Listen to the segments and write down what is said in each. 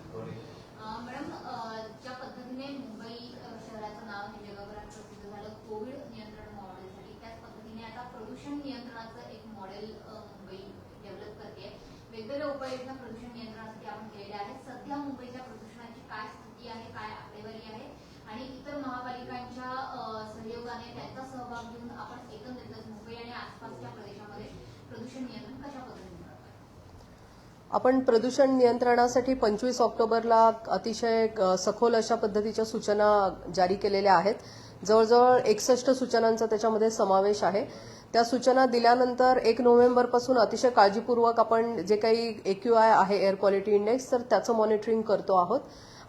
Madam ज्या पद्धतीने मुंबई शहराचं नाव हे जगभरात प्रसिद्ध झालं कोविड नियंत्रण मॉडेलसाठी त्याच पद्धतीने आता प्रदूषण नियंत्रणाचं एक मॉडेल मुंबई डेव्हलप करते वेगवेगळ्या उपाययोजना प्रदूषण नियंत्रणासाठी आपण केलेल्या आहेत सध्या मुंबईच्या प्रदूषणाची काय स्थिती आहे काय आकडेवारी आहे आणि इतर महापालिकांच्या अं, सहयोगाने त्यांचा सहभाग घेऊन आपण एकंदरीतच मुंबई आणि आसपासच्या प्रदेशामध्ये प्रदूषण नियंत्रण कशा पद्धतीने करतो आपण प्रदूषण नियंत्रणासाठी पंचवीस ऑक्टोबरला अतिशय सखोल अशा पद्धतीच्या सूचना जारी केलेल्या आहेत. जवळजवळ एकसष्ट सूचनांचा त्याच्यामध्ये समावेश आहे. त्या सूचना दिल्यानंतर एक नोव्हेंबरपासून अतिशय काळजीपूर्वक आपण जे काही एक्यू आय आहे एअर क्वालिटी इंडेक्स तर त्याचं मॉनिटरिंग करतो आहोत.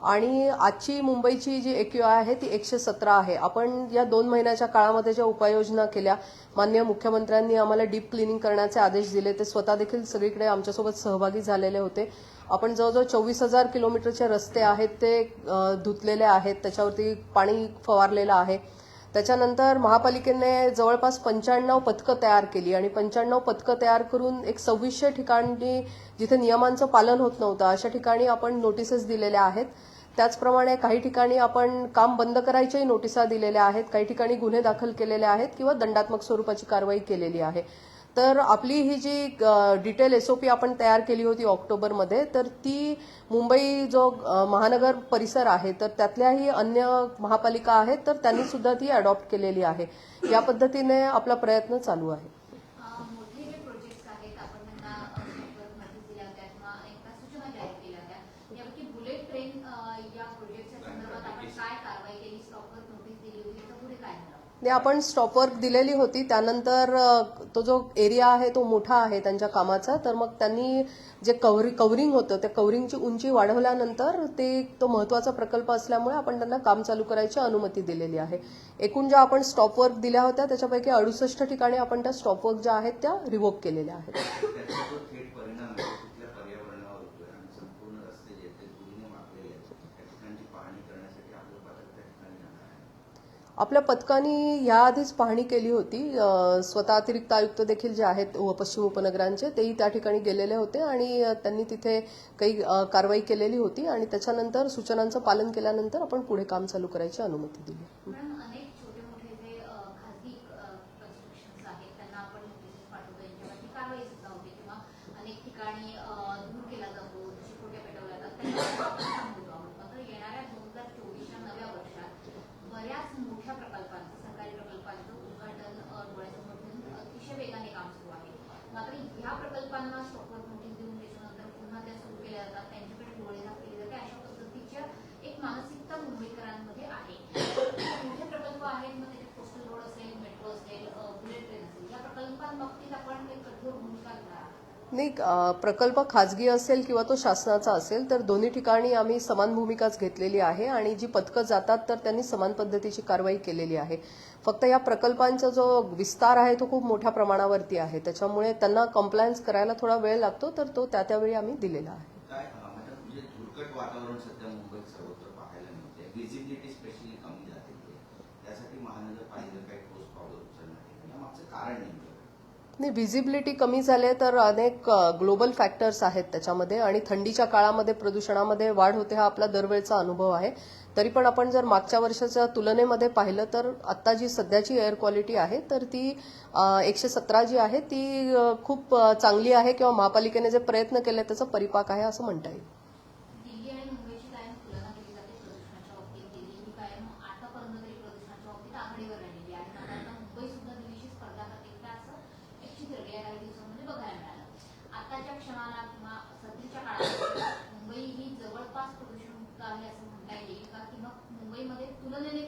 आणि आजची मुंबईची जी एक्यू आय आहे ती एकशे सतरा आहे. आपण या दोन महिन्याच्या काळामध्ये ज्या उपाययोजना केल्या माननीय मुख्यमंत्र्यांनी आम्हाला डीप क्लिनिंग करण्याचे आदेश दिले ते स्वतः देखील सगळीकडे आमच्यासोबत सहभागी झालेले होते. आपण जवळजवळ चोवीस हजार किलोमीटरचे रस्ते आहेत ते धुतलेले आहेत त्याच्यावरती पाणी फवारलेलं आहे. त्याच्यानंतर महापालिकेने जवळपास पंच्याण्णव पथकं तयार केली आणि पंच्याण्णव पथकं तयार करून एक सव्वीसशे ठिकाणी जिथे नियमांचं पालन होत नव्हतं अशा ठिकाणी आपण नोटिसेस दिलेल्या आहेत. त्याचप्रमाणे काही ठिकाणी आपण काम बंद करायच्याही नोटिसा दिलेल्या आहेत काही ठिकाणी गुन्हे दाखल केलेले आहेत किंवा दंडात्मक स्वरूपाची कारवाई केलेली आहे. तर आपली ही जी डिटेल एस ओ पी आपण तयार केली होती ऑक्टोबरमध्ये तर ती मुंबई जो महानगर परिसर आहे तर त्यातल्याही अन्य महापालिका आहेत तर त्यांनी सुद्धा ती अडॉप्ट केलेली आहे. या पद्धतीने आपला प्रयत्न चालू आहे अं, मोठे जे प्रोजेक्ट्स आहेत आपण त्यांना अं, सोबत नोटीस दिल्या होत्या किंवा अनेकदा सूचना जाहीर केल्या होत्या यापैकी बुलेट ट्रेन अं, या प्रोजेक्टच्या संदर्भात आपण काय कारवाई केली स्टॉपवर नोटीस दिली होती तर पुढे ते आपण स्टॉपवर्क दिलेली होती. त्यानंतर तो जो एरिया आहे तो मोठा आहे त्यांच्या कामाचा. तर मग त्यांनी जे कव्हरि कवरिंग होतं त्या कव्हरिंगची उंची वाढवल्यानंतर ते तो महत्त्वाचा प्रकल्प असल्यामुळे आपण त्यांना काम चालू करायची अनुमती दिलेली आहे. एकूण ज्या आपण स्टॉपवर्क दिल्या होत्या त्याच्यापैकी अडुसष्ट ठिकाणी आपण त्या स्टॉपवर्क ज्या आहेत त्या रिवोक केलेल्या आहेत त्याचा जो थेट परिणाम आहे तो तिथल्या पर्यावरणावर होतोय आणि संपूर्ण रस्ते जे आहेत ते धुळीने माखलेले आहेत त्या ठिकाणची पाहणी करण्यासाठी आपलं पथक त्या ठिकाणी जाणार आहे आपल्या पथकाने याआधीच पाहणी केली होती. स्वतः अतिरिक्त आयुक्त देखील जे आहेत पश्चिम उपनगरांचे तेही त्या ठिकाणी गेलेले होते आणि त्यांनी तिथे काही कारवाई केलेली होती आणि त्याच्यानंतर सूचनांचं पालन केल्यानंतर आपण पुढे काम चालू करायची अनुमती दिली मॅडम अनेक छोटे मोठे जे अं, खाजगी कन्स्ट्रक्शन्स आहेत त्यांना आपण नोटीस पाठवतो यांच्यावरती कारवाई सुद्धा होते किंवा अनेक ठिकाणी अं, धूर केला जातो जसे खोटे पेटवल्या जातात त्यांच्यावर आपण थांबवतो आहोत मात्र येणाऱ्या दोन हजार चोवीसच्या नव्या वर्षात बऱ्याच मोठ्या प्रकल्पांचं सरकारी प्रकल्पांचं उद्घाटन अं, डोळ्यासमोर ठेवून अतिशय वेगाने काम सुरू आहे मात्र ह्या प्रकल्पांना स्टॉपवर नोटीस देऊन त्याच्यानंतर पुन्हा त्या सुरू केल्या जातात त्यांच्याकडे डोळे झाक केले जाते अशा पद्धतीच्या एक मानसिकता मुंबईकरांमध्ये आहे मोठे प्रकल्प आहेत मग त्याच्यात कोस्टल रोड असेल मेट्रो असेल अं, बुलेट ट्रेन असेल या प्रकल्पांबाबतीत आपण एक कठोर भूमिका घेणार आहात नाही प्रकल्प खाजगी असेल किंवा तो शासनाचा असेल तर दोन्ही ठिकाणी आम्ही समान भूमिकाच घेतलेली आहे आणि जी पथकं जातात तर त्यांनी समान पद्धतीची कारवाई केलेली आहे. फक्त या प्रकल्पांचा जो विस्तार आहे तो खूप मोठ्या प्रमाणावरती आहे. त्याच्यामुळे त्यांना कम्प्लायन्स करायला थोडा वेळ लागतो तर तो त्या त्यावेळी आम्ही दिलेला आहे काय अं, मॅडम म्हणजे धुरकट वातावरण सध्या मुंबईत सर्वत्र पाहायला मिळते व्हिजिबिलिटी स्पेशली कमी झालेली आहे त्यासाठी महानगरपालिका काही ठोस पावलं उचलणार आहे या मागचं कारण नेमकं काय? नाही व्हिजिबिलिटी कमी झाले तर अनेक ग्लोबल फॅक्टर्स आहेत त्याच्यामध्ये आणि थंडीच्या काळामध्ये प्रदूषणामध्ये वाढ होते हा आपला दरवेळचा अनुभव आहे. तरी पण आपण जर मागच्या वर्षाच्या तुलनेमध्ये पाहिलं तर आता जी सध्याची एअर क्वालिटी आहे तर ती एकशे सतरा जी आहे ती खूप चांगली आहे किंवा महापालिकेने जे प्रयत्न केले त्याचा परिपाक आहे असं म्हणता येईल दिल्ली आणि मुंबईची कायम तुलना केली जाते प्रदूषणाच्या बाबतीत दिल्ली ही कायम आतापर्यंत तरी प्रदूषणाच्या बाबतीत आघाडीवर राहिलेली आहे मात्र आता मुंबई सुद्धा दिल्लीशी स्पर्धा करते का असं एक चित्र गेल्या काही दिवसांमध्ये बघायला मिळालं आताच्या क्षणाला किंवा सध्याच्या काळात मुंबई ही जवळपास प्रदूषणमुक्त आहे असं म्हणता येईल का किंवा मुंबईमध्ये तुलनेने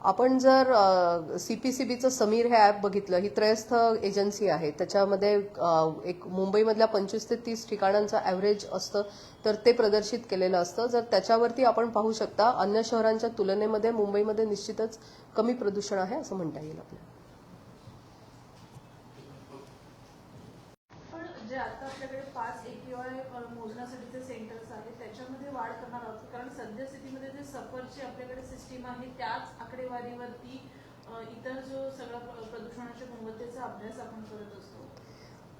आपण जर सी पी सी बीचं समीर हे ॲप बघितलं ही त्रयस्थ एजन्सी आहे. त्याच्यामध्ये एक मुंबईमधल्या पंचवीस ते तीस ठिकाणांचं ॲव्हरेज असतं तर ते प्रदर्शित केलेलं असतं. जर त्याच्यावरती आपण पाहू शकता अन्य शहरांच्या तुलनेमध्ये मुंबईमध्ये निश्चितच कमी प्रदूषण आहे असं म्हणता येईल आपल्याला पण जे आता आपल्याकडे पाच एपीआय मोजण्यासाठीचे सेंटर्स आहेत. त्याच्यामध्ये वाढ करणार आहोत. कारण सद्यस्थितीमध्ये जे सफरची आपल्याकडे सिस्टीम आहे त्याच आकडेवारीवरती इतर जो सगळा प्रदूषणाच्या गुणवत्तेचा अभ्यास आपण करत असतो.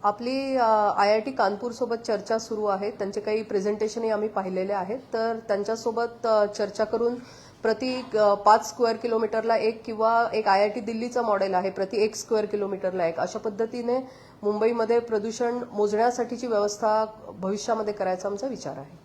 आपली आय आय टी कानपूरसोबत चर्चा सुरू आहे. त्यांचे काही प्रेझेंटेशनही आम्ही पाहिलेले आहेत. तर त्यांच्यासोबत चर्चा करून प्रति पाच स्क्वेअर किलोमीटरला एक किंवा एक आय आय टी दिल्लीचं मॉडेल आहे प्रति एक स्क्वेअर किलोमीटरला एक. अशा पद्धतीने मुंबईमध्ये प्रदूषण मोजण्यासाठीची व्यवस्था भविष्यामध्ये करायचा आमचा विचार आहे.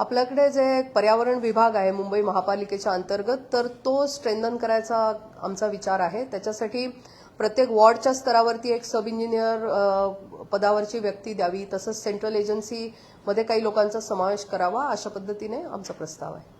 आपल्याकडे जे पर्यावरण विभाग आहे मुंबई महापालिकेच्या अंतर्गत तर तो स्ट्रेंथन करायचा आमचा विचार आहे. त्याच्यासाठी प्रत्येक वॉर्डच्या स्तरावरती एक सब इंजिनियर पदावरची व्यक्ती द्यावी. तसंच सेंट्रल एजन्सीमध्ये काही लोकांचा समावेश करावा अशा पद्धतीने आमचा प्रस्ताव आहे.